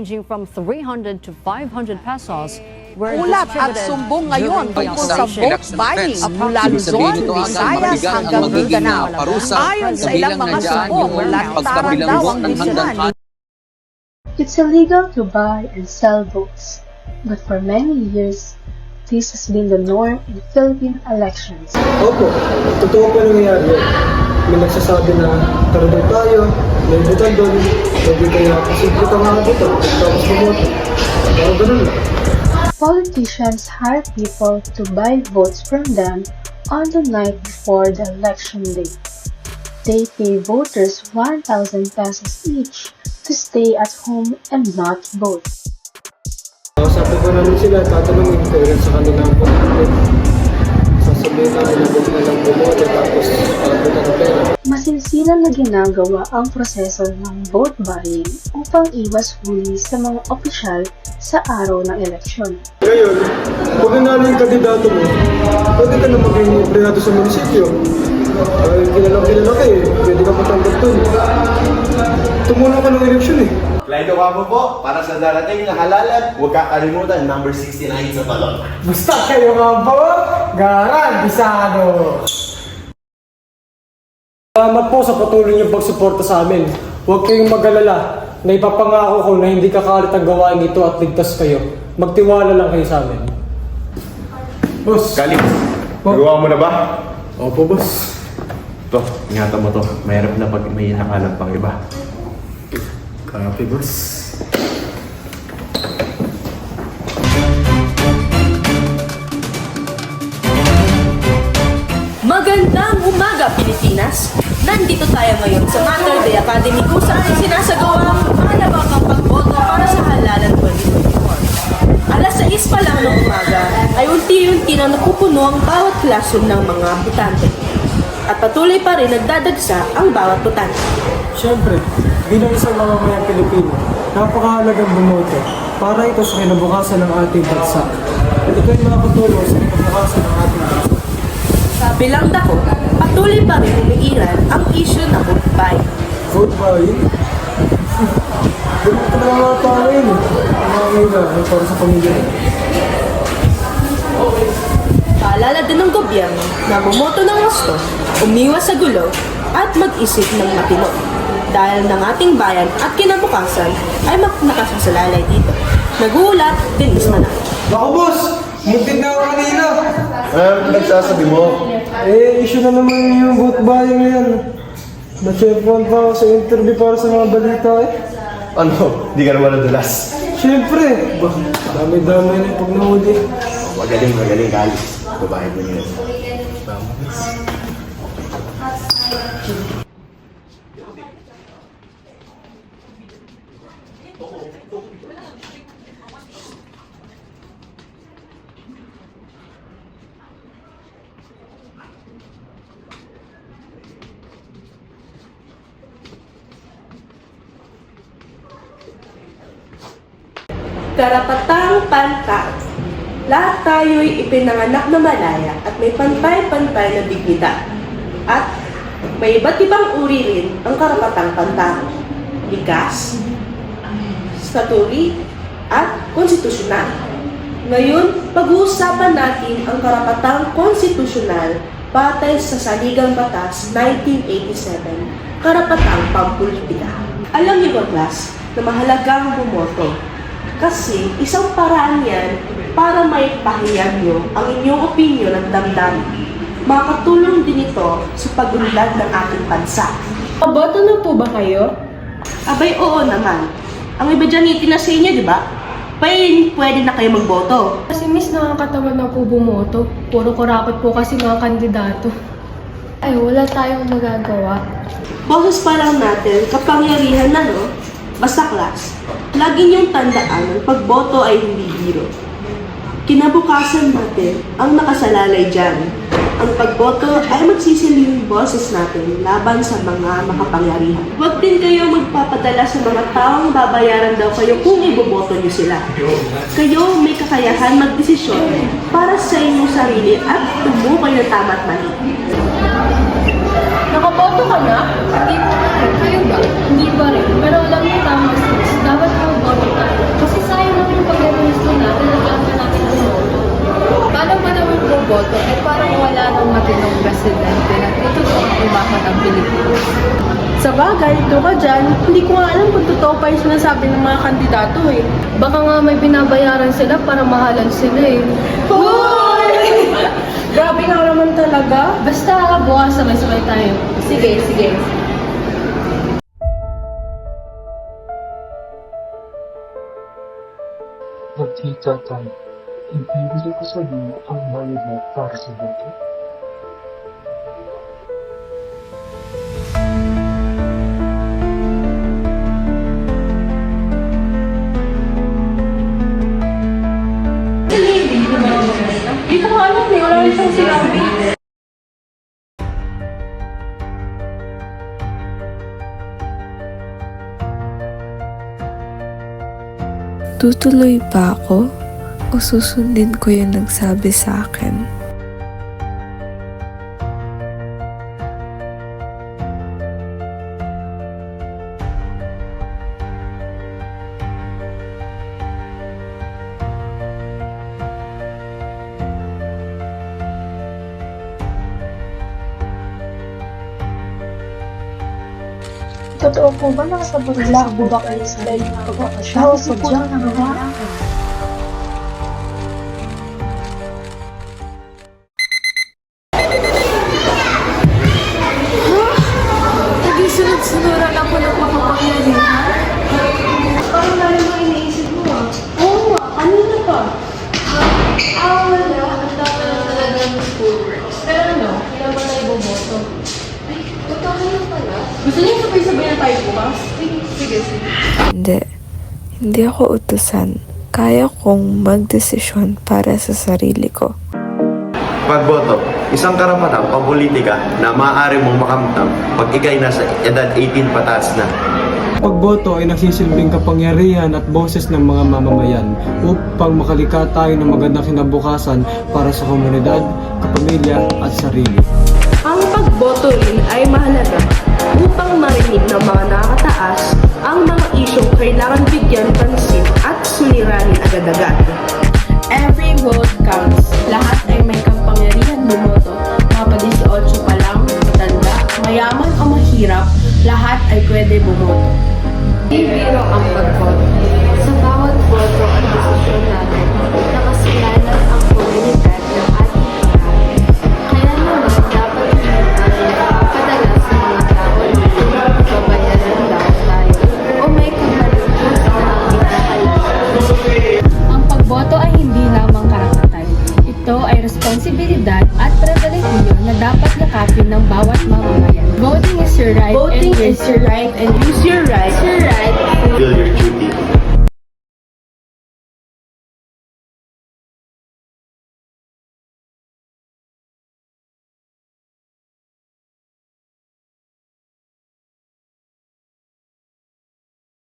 ranging from 300 to 500 pesos were Ulat at sumbong ngayon tungkol sa vote buying mula Luzon, Visayas hanggang magiging Mindanao. parusa. Ayon sa ilang mga sumbong, lantaran daw ang hanggang It's illegal to buy and sell votes, but for many years, this has been the norm in Philippine elections. Opo, totoo po nangyayari yun. May nagsasabi na daw tayo, may butan doon, pwede kaya posible ka nga dito, tapos bumoto. Parang ganun lang. Politicians hire people to buy votes from them on the night before the election day. They pay voters 1,000 pesos each to stay at home and not vote. Sabi ko namin sila, tatanungin ko rin sa kanila ang bumoto. Sasabihin na inabot na lang bumoto, tapos palabutan ng pera. Masinsinan na ginagawa ang proseso ng vote buying upang iwas huli sa mga opisyal sa araw ng eleksyon. Ngayon, kung nanalo yung kandidato mo, pwede ka na maging empleyado sa munisipyo. Ay, kilalang kilala Clyde Ocampo po, para sa darating na halalan, huwag kakalimutan, number 69 sa balon. Basta kayo nga po, garantisado! Salamat po sa patuloy niyong pagsuporta sa amin. Huwag kayong mag-alala na ipapangako ko na hindi kakalit ang gawain ito at ligtas kayo. Magtiwala lang kayo sa amin. Boss! Kali, Po. nagawa mo na ba? Opo, boss. To, ingatan mo to. Mahirap na pag may nakalang pang iba. Copy, boss. Magandang umaga, Pilipinas! Nandito tayo ngayon sa Mater Day Academy kung saan sinasagawa ang malabakang pagboto para sa halalan 2024. Alas 6 pa lang ng umaga ay unti-unti na napupuno ang bawat classroom ng mga butante. At patuloy pa rin nagdadagsa ang bawat butante. Siyempre, bilang isang mamamayang Pilipino, napakahalagang bumoto para ito sa kinabukasan ng ating bansa. At ito'y makakatulong sa kinabukasan ng ating bansa. Bilang dako, patuloy pa rin umiiral ang issue na buying. Vote buying? Ganito na mga tao yun. Ang mga nila para sa pamilya. Paalala din ng gobyerno na bumoto ng gusto, umiwas sa gulo, at mag-isip ng matino. Dahil ng ating bayan at kinabukasan ay mak- nakasasalalay dito. Nagulat, Denise Manang. Naku boss! Muntik na ako kanina! Ano nagsasabi mo? Eh, issue na naman yung vote buying ngayon. Na-checkpoint pa ako sa interview para sa mga balita eh. Ano, di ka naman nadulas. Siyempre! Bah, dami-dami na pag nahuli. Magaling, magaling, Kali. Babae mo yun. Karapatang pantay. Lahat tayo'y ipinanganak na malaya at may pantay-pantay na dignidad. At may iba't ibang uri rin ang karapatang pantay. Likas, staturi, at konstitusyonal. Ngayon, pag-uusapan natin ang karapatang konstitusyonal batay sa Saligang Batas 1987, karapatang pampolitika. Alam niyo ba, class, na mahalagang bumoto kasi isang paraan yan para may pahayag nyo ang inyong opinion at damdamin. Makakatulong din ito sa pagunlad ng ating bansa. Boto na po ba kayo? Abay, oo naman. Ang iba dyan itin na sa inyo, di ba? Pwede, pwede na kayo magboto. Kasi miss nakakatawan na po bumoto. Puro kurakot po kasi mga kandidato. Ay, wala tayong magagawa. Boses pa lang natin, kapangyarihan na, no? Basta class, lagi niyong tandaan ang pagboto ay hindi biro. Kinabukasan natin ang nakasalalay dyan. Ang pagboto ay magsisiling boses natin laban sa mga makapangyarihan. Huwag din kayo magpapadala sa mga taong babayaran daw kayo kung iboboto niyo sila. Kayo may kakayahan magdesisyon para sa inyong sarili at tumukay na tama at mali. Nakaboto ka na? Hindi po. Kayo ba? pag-revolution natin, nagkaan pa natin bumoto. Paano pa naman bumoto? Eh parang wala nang matinong presidente na tututuan kung Pilipinas. Sa bagay, ito ka dyan, hindi ko nga alam kung totoo pa yung sinasabi ng mga kandidato eh. Baka nga may binabayaran sila para mahalan sila eh. Hoy! Grabe nga naman talaga. Basta bukas sabay-sabay tayo. Sige, sige. Magkita tayo. Ibibigay ko sa iyo ang bayad Tutuloy ba ako o susundin ko yung nagsabi sa akin? Totoo po ba nakasabot sa po ba kayo sa pagpapasya o sadyang nagawa? Naging Sige, sige. Hindi. Hindi ako utusan. Kaya kong magdesisyon para sa sarili ko. Pagboto, isang karapatang pampolitika na maaari mong makamtam pag ikay nasa edad 18 pataas na. Pagboto ay nagsisilbing kapangyarihan at boses ng mga mamamayan upang makalika tayo ng magandang kinabukasan para sa komunidad, kapamilya at sarili. Ang pagboto rin ay mahalaga upang marinig ng mga nakataas ang mga isyong kailangan bigyan pansin at suliranin agad-agad. Every vote counts. Lahat ay may kapangyarihan bumoto. Mapa 18 pa lang, matanda, mayaman o mahirap, lahat ay pwede bumoto. Hindi biro ang pagboto. Sa bawat boto at desisyon natin, nakasilalan ang komunidad ng ating pagkain. Kaya naman, dapat hindi tayo nakapadalas ng mga tao dito. Babayaran daw tayo o may kamalungkot na ikakalimutan. Ang pagboto ay hindi lamang karapatan. Ito ay responsibilidad at pribilehiyo na dapat yakapin ng bawat mamamayan. Voting is your right Voting and is your right and